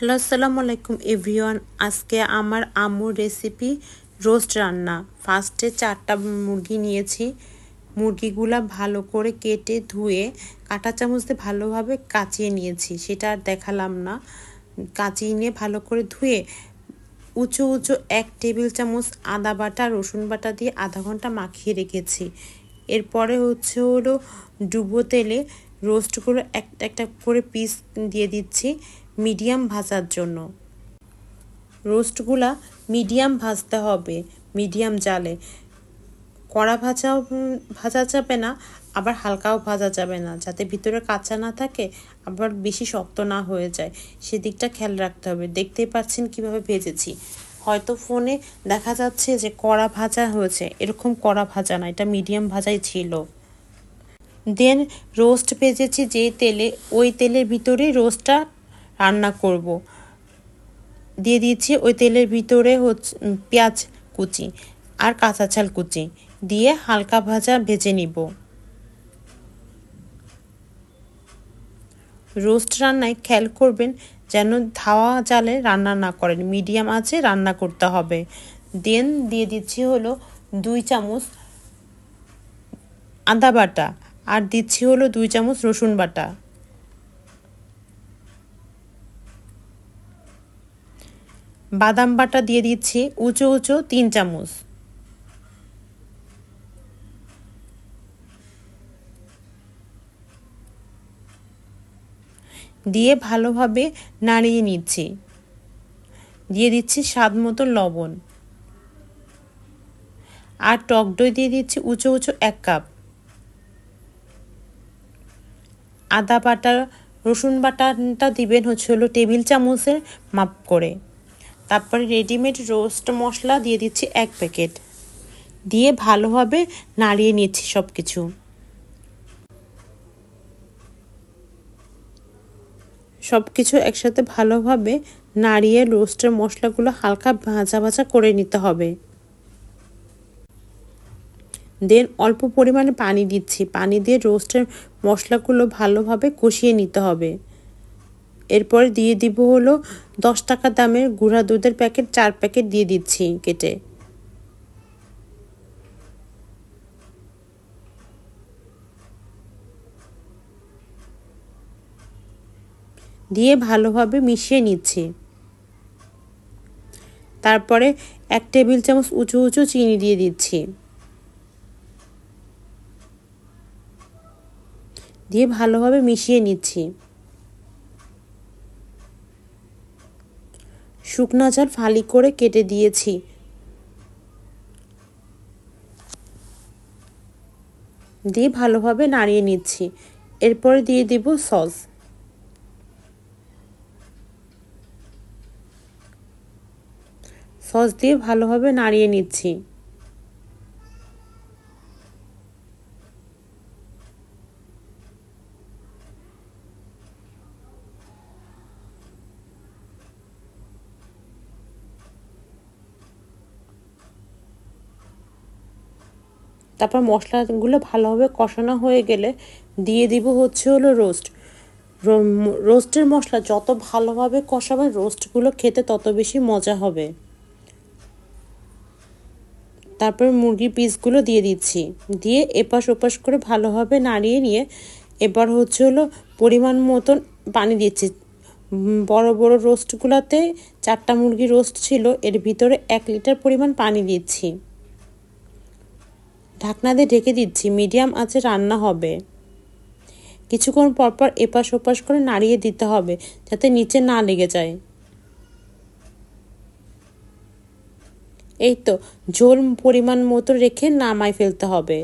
Hello, আসসালামু আলাইকুম everyone. আজকে আমার আম্মুর রেসিপি রোস্ট রান্না। ফার্স্টে চারটা মুরগি নিয়েছি। মুরগিগুলা ভালো করে কেটে ধুয়ে কাঁটা চামচ দিয়ে ভালোভাবে কাচিয়ে নিয়েছি। সেটা আর দেখালাম না। কাচিয়ে নিয়ে ভালো করে ধুয়ে উঁচু উঁচু এক টেবিল চামচ আদা বাটা, রসুন বাটা দিয়ে আধা ঘণ্টা মাখিয়ে রেখেছি। এরপরে হচ্ছে হলো ডুবো তেলে রোস্টগুলো একটা একটা করে পিস দিয়ে দিচ্ছি। মিডিয়াম ভাজার জন্য। রোস্টগুলা মিডিয়াম ভাজতে হবে, মিডিয়াম জালে। কড়া ভাজাও ভাজা যাবে না, আবার হালকাও ভাজা যাবে না, যাতে ভিতরে কাঁচা না থাকে, আবার বেশি শক্ত না হয়ে যায়। সেদিকটা খেয়াল রাখতে হবে। দেখতেই পাচ্ছেন কীভাবে ভেজেছি। হয়তো ফোনে দেখা যাচ্ছে যে কড়া ভাজা হয়েছে। এরকম কড়া ভাজা না, এটা মিডিয়াম ভাজাই ছিল। দেন রোস্ট ভেজেছি যেই তেলে, ওই তেলের ভিতরে রোস্টটা রান্না করব। দিয়ে দিয়েছি ওই তেলের ভিতরে হচ্ছে পেঁয়াজ কুচি আর কাঁচা ছাল কুচি দিয়ে হালকা ভাজা ভেজে নিব। রোস্ট রান্নায় খেয়াল করবেন যেন ধাওয়া জালে রান্না না করেন, মিডিয়াম আছে রান্না করতে হবে। দেন দিয়ে দিচ্ছি হলো দুই চামচ আদা বাটা আর দিচ্ছি হলো দুই চামচ রসুন বাটা। বাদাম বাটা দিয়ে দিচ্ছি উঁচু উঁচু তিন চামচ। দিয়ে ভালোভাবে নাড়িয়ে নিচ্ছি। দিয়ে দিচ্ছি স্বাদ মতো লবণ। আর টক দই দিয়ে দিচ্ছি উঁচু উঁচু এক কাপ। আদা বাটা, রসুন বাটাটা দিবেন হচ্ছে হলো টেবিল চামচের মাপ করে। তারপরে রেডিমেড রোস্ট মশলা দিয়ে দিচ্ছি এক প্যাকেট দিয়ে ভালোভাবে নাড়িয়ে নিচ্ছি সব কিছু সব কিছু একসাথে ভালোভাবে নাড়িয়ে রোস্টের মশলাগুলো হালকা ভাজা ভাজা করে নিতে হবে। দেন অল্প পরিমাণে পানি দিচ্ছি। পানি দিয়ে রোস্টের মশলাগুলো ভালোভাবে কষিয়ে নিতে হবে। এরপর দিয়ে দিব হলো দশ টাকা দামের গুঁড়া দুধের প্যাকেট, চার প্যাকেট দিয়ে দিচ্ছি কেটে। দিয়ে ভালোভাবে মিশিয়ে নিচ্ছি। তারপরে এক টেবিল চামচ উঁচু উঁচু চিনি দিয়ে দিচ্ছি। দিয়ে ভালোভাবে মিশিয়ে নিচ্ছি। শুকনো চাল ফালি করে কেটে দিয়েছি। দিয়ে ভালোভাবে নাড়িয়ে নিচ্ছি। এরপরে দিয়ে দিব সস। সস দিয়ে ভালোভাবে নাড়িয়ে নিচ্ছি। তারপর মশলাগুলো ভালোভাবে কষানো হয়ে গেলে দিয়ে দিব হচ্ছে হলো রোস্ট রোস্টের মশলা যত ভালোভাবে কষাবে রোস্টগুলো খেতে তত বেশি মজা হবে। তারপর মুরগির পিসগুলো দিয়ে দিচ্ছি। দিয়ে এপাশ ওপাশ করে ভালোভাবে নাড়িয়ে নিয়ে এবার হচ্ছে হলো পরিমাণ মতন পানি দিচ্ছি। বড় বড় রোস্টগুলোতে চারটা মুরগি রোস্ট ছিল, এর ভিতরে এক লিটার পরিমাণ পানি দিচ্ছি। ঢাকনা দিয়ে ঢেকে দিচ্ছি, মিডিয়াম আছে রান্না হবে। কিছুক্ষণ পরপর এপাশ ওপাশ করে নাড়িয়ে দিতে হবে, যাতে নিচে না লেগে যায়। এই তো ঝোল পরিমাণ মতো রেখে নামায় ফেলতে হবে।